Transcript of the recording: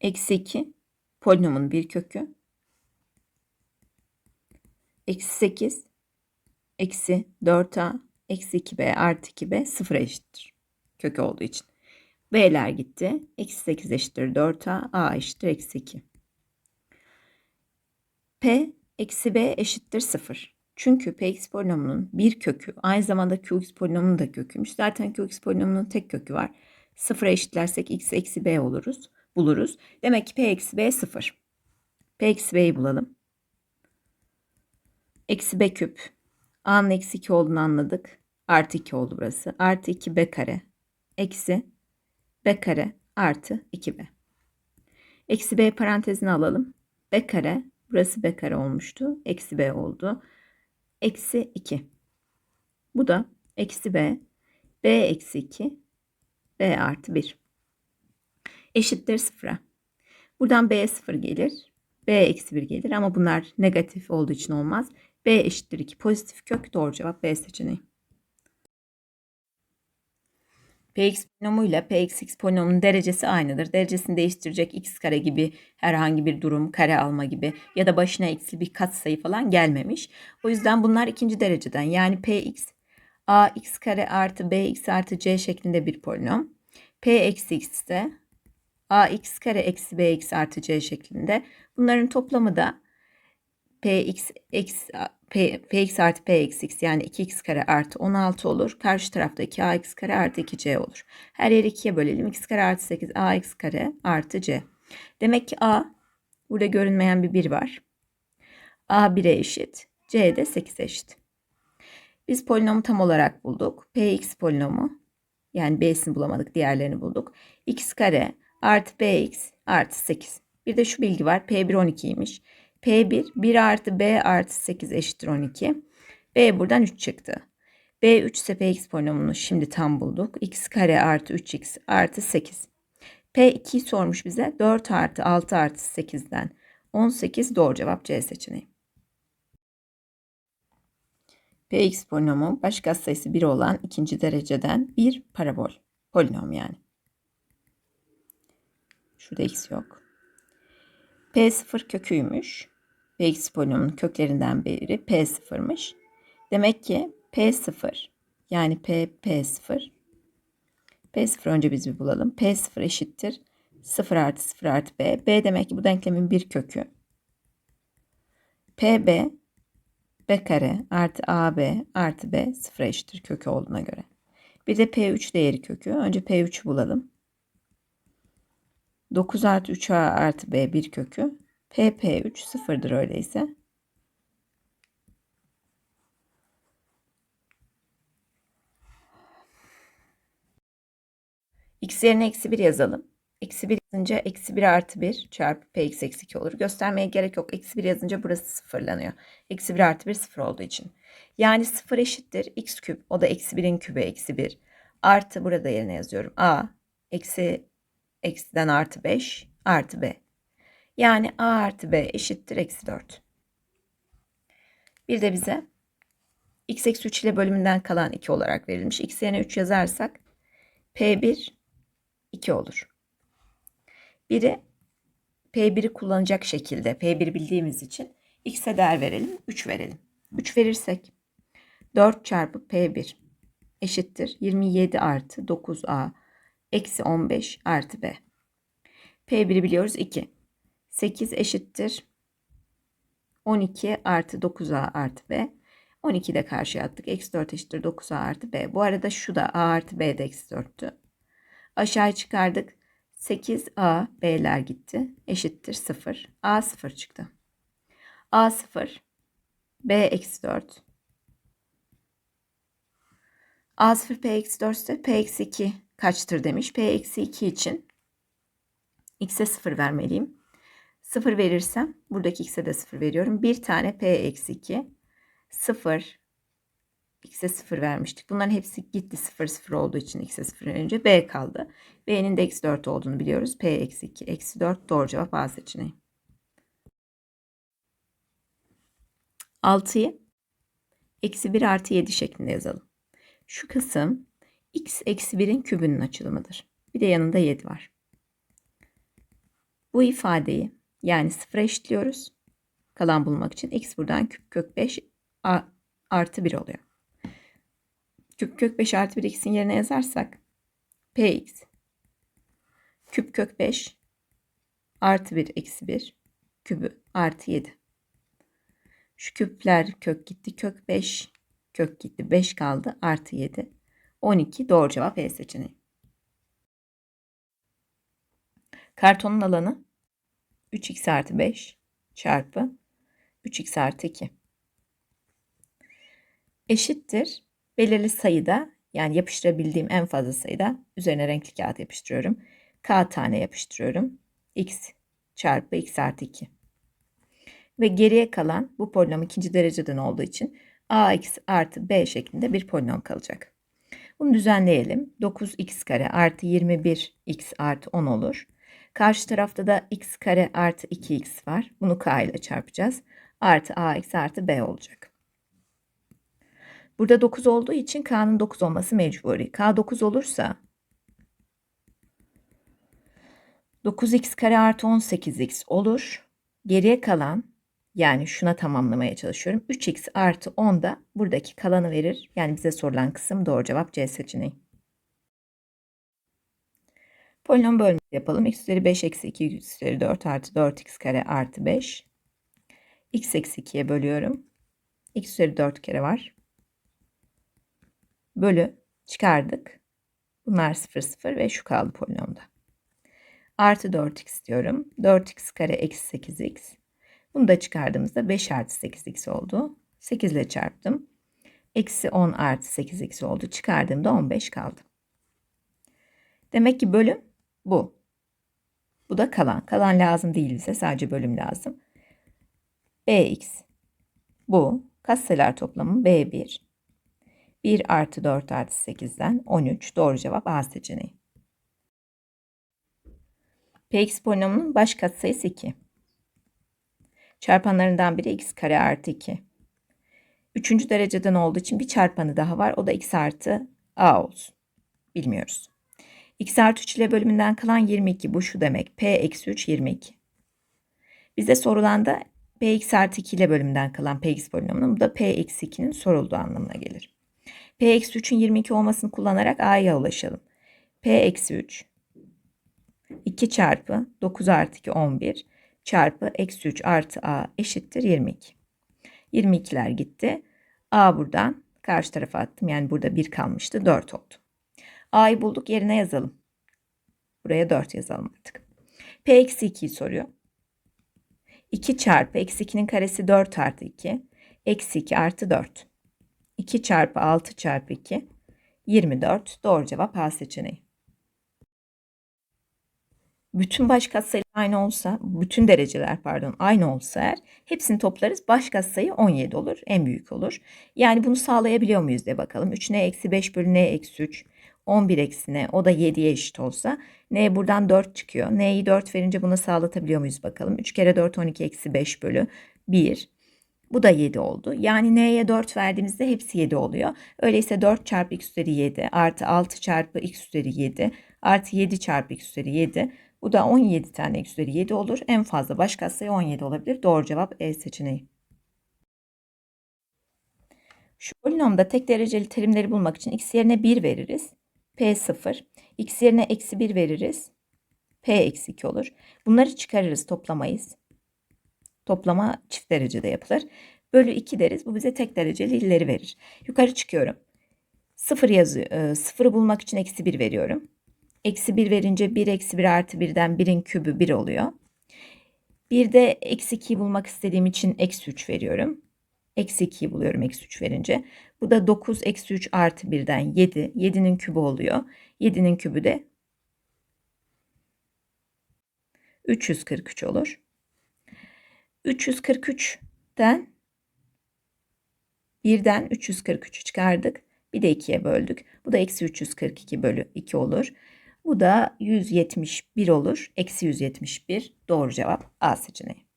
Eksi 2 polinomun bir kökü. Eksi 8 eksi 4a eksi 2b artı 2b sıfır eşittir. Kökü olduğu için. B'ler gitti. Eksi 8 eşittir 4a. A eşittir eksi 2. P eksi B eşittir 0. Çünkü Px polinomunun bir kökü aynı zamanda Qx polinomunun da köküymüş. Zaten Qx polinomunun tek kökü var. Sıfıra eşitlersek x eksi b oluruz, buluruz. Demek ki p eksi b sıfır. p eksi b'yi bulalım. Eksi b küp. a'nın eksi 2 olduğunu anladık. Artı 2 oldu burası. Artı 2 b kare. Eksi b kare artı 2b. Eksi b parantezine alalım. b kare. Burası b kare olmuştu. Eksi b oldu. Eksi 2. Bu da eksi b. b eksi 2 b artı 1 eşittir 0'a. Buradan b 0 gelir. b eksi 1 gelir ama bunlar negatif olduğu için olmaz. b eşittir 2 pozitif kök doğru cevap b seçeneği. Px polinomuyla Px polinomunun derecesi aynıdır. Derecesini değiştirecek x kare gibi herhangi bir durum, kare alma gibi ya da başına eksi bir katsayı falan gelmemiş. O yüzden bunlar ikinci dereceden yani Px ax kare artı bx artı c şeklinde bir polinom. p eksi x de ax kare eksi bx artı c şeklinde. Bunların toplamı da px eksi P, px artı p eksi x yani 2x kare artı 16 olur. Karşı tarafta 2ax kare artı 2c olur. Her yeri 2'ye bölelim. x kare artı 8 ax kare artı c. Demek ki a burada görünmeyen bir 1 var. a 1'e eşit. c de 8'e eşit. Biz polinomu tam olarak bulduk. Px polinomu yani b'sini bulamadık diğerlerini bulduk. x kare artı bx artı 8. Bir de şu bilgi var. P1 12'ymiş. P1 1 artı B artı 8 eşittir 12. B buradan 3 çıktı. B 3 ise Px polinomunu şimdi tam bulduk. x kare artı 3x artı 8. P2'yi sormuş bize. 4 artı 6 artı 8'den 18 doğru cevap C seçeneği. Px polinomu baş sayısı 1 olan ikinci dereceden bir parabol. Polinom yani. Şurada x yok. P0 köküymüş. Px polinomunun köklerinden biri P0'mış. Demek ki P0 yani P P0 P0 önce biz bir bulalım. P0 eşittir 0 artı 0 artı B. B demek ki bu denklemin bir kökü. PB B kare artı AB artı B 0 eşittir kökü olduğuna göre. Bir de P3 değeri kökü. Önce P3'ü bulalım. 9 artı 3A artı B bir kökü. PP3 sıfırdır öyleyse. X yerine eksi 1 yazalım. Eksi 1 yazınca eksi 1 artı 1 çarpı px eksi 2 olur. Göstermeye gerek yok. Eksi 1 yazınca burası sıfırlanıyor. Eksi 1 artı 1 sıfır olduğu için. Yani sıfır eşittir x küp. O da eksi 1'in kübü eksi 1. Artı burada yerine yazıyorum. a eksi eksiden artı 5 artı b. Yani a artı b eşittir eksi 4. Bir de bize x eksi 3 ile bölümünden kalan 2 olarak verilmiş. x yerine 3 yazarsak p1 2 olur. Biri p1'i kullanacak şekilde p1 bildiğimiz için x'e değer verelim 3 verelim. 3 verirsek 4 çarpı p1 eşittir 27 artı 9a eksi 15 artı b. p1'i biliyoruz 2. 8 eşittir 12 artı 9a artı b. 12 de karşıya attık. Eksi 4 eşittir 9a artı b. Bu arada şu da a artı b de eksi 4'tü. Aşağı çıkardık. 8a b'ler gitti. Eşittir 0. a 0 çıktı. a 0 b eksi 4. a 0 p eksi 4 ise p eksi 2 kaçtır demiş. p eksi 2 için x'e 0 vermeliyim. 0 verirsem buradaki x'e de 0 veriyorum. Bir tane p eksi 2 0 x'e 0 vermiştik. Bunların hepsi gitti 0 0 olduğu için x'e 0 verince b kaldı. b'nin de eksi 4 olduğunu biliyoruz. p eksi 2 eksi 4 doğru cevap a seçeneği. 6'yı eksi 1 artı 7 şeklinde yazalım. Şu kısım x eksi 1'in kübünün açılımıdır. Bir de yanında 7 var. Bu ifadeyi yani sıfıra eşitliyoruz. Kalan bulmak için x buradan küp kök 5 a- artı 1 oluyor. Küp kök 5 artı 1 x'in yerine yazarsak px küp kök 5 artı 1 eksi 1 kübü artı 7. Şu küpler kök gitti. Kök 5 kök gitti. 5 kaldı. Artı 7. 12 doğru cevap E seçeneği. Kartonun alanı 3x artı 5 çarpı 3x artı 2 eşittir. Belirli sayıda yani yapıştırabildiğim en fazla sayıda üzerine renkli kağıt yapıştırıyorum. K tane yapıştırıyorum. x çarpı x artı 2. Ve geriye kalan bu polinom ikinci dereceden olduğu için ax artı b şeklinde bir polinom kalacak. Bunu düzenleyelim. 9x kare artı 21x artı 10 olur. Karşı tarafta da x kare artı 2x var. Bunu k ile çarpacağız. Artı ax artı b olacak. Burada 9 olduğu için k'nın 9 olması mecburi. k 9 olursa 9x kare artı 18x olur. Geriye kalan yani şuna tamamlamaya çalışıyorum. 3x artı 10 da buradaki kalanı verir. Yani bize sorulan kısım doğru cevap C seçeneği. Polinom bölmesi yapalım. x üzeri 5 eksi 2 x üzeri 4 artı 4x kare artı 5. x eksi 2'ye bölüyorum. x üzeri 4 kere var. Bölü çıkardık. Bunlar 0 0 ve şu kaldı polinomda. Artı 4x diyorum. 4x kare eksi 8x. Bunu da çıkardığımızda 5 artı 8x oldu. 8 ile çarptım. Eksi 10 artı 8x oldu. Çıkardığımda 15 kaldı. Demek ki bölüm bu. Bu da kalan. Kalan lazım değil bize. Sadece bölüm lazım. bx bu. Katsayılar toplamı b1. 1 artı 4 artı 8'den 13. Doğru cevap A seçeneği. Px polinomunun baş katsayısı 2. Çarpanlarından biri x kare artı 2. Üçüncü dereceden olduğu için bir çarpanı daha var. O da x artı a olsun. Bilmiyoruz. x artı 3 ile bölümünden kalan 22. Bu şu demek. p eksi 3 22. Bize sorulan da px artı 2 ile bölümünden kalan px polinomunun bu da p eksi 2'nin sorulduğu anlamına gelir. p eksi 3'ün 22 olmasını kullanarak a'ya ulaşalım. p eksi 3 2 çarpı 9 artı 2 11 çarpı eksi 3 artı a eşittir 22. 22'ler gitti. a buradan karşı tarafa attım. Yani burada 1 kalmıştı. 4 oldu. a'yı bulduk yerine yazalım. Buraya 4 yazalım artık. p eksi 2'yi soruyor. 2 çarpı eksi 2'nin karesi 4 artı 2. Eksi 2 artı 4. 2 çarpı 6 çarpı 2. 24. Doğru cevap A seçeneği bütün baş katsayı aynı olsa, bütün dereceler pardon aynı olsa eğer hepsini toplarız. Baş katsayı 17 olur. En büyük olur. Yani bunu sağlayabiliyor muyuz diye bakalım. 3 n eksi 5 bölü n eksi 3. 11 eksi n o da 7'ye eşit olsa n buradan 4 çıkıyor. n'yi 4 verince bunu sağlatabiliyor muyuz bakalım. 3 kere 4 12 eksi 5 bölü 1. Bu da 7 oldu. Yani n'ye 4 verdiğimizde hepsi 7 oluyor. Öyleyse 4 çarpı x üzeri 7 artı 6 çarpı x üzeri 7 artı 7 çarpı x üzeri 7 bu da 17 tane x üzeri 7 olur. En fazla baş katsayı 17 olabilir. Doğru cevap E seçeneği. Şu polinomda tek dereceli terimleri bulmak için x yerine 1 veririz. P 0. x yerine eksi 1 veririz. P eksi 2 olur. Bunları çıkarırız toplamayız. Toplama çift derecede yapılır. Bölü 2 deriz. Bu bize tek dereceli illeri verir. Yukarı çıkıyorum. 0 yazıyor. 0'ı bulmak için eksi 1 veriyorum. Eksi 1 verince 1 eksi 1 artı 1'den 1'in kübü 1 oluyor. Bir de eksi 2'yi bulmak istediğim için eksi 3 veriyorum. Eksi 2'yi buluyorum eksi 3 verince. Bu da 9 eksi 3 artı 1'den 7. 7'nin kübü oluyor. 7'nin kübü de 343 olur. 343'ten 1'den 343'ü çıkardık. Bir de 2'ye böldük. Bu da eksi 342 bölü 2 olur. Bu da 171 olur. Eksi 171 doğru cevap A seçeneği.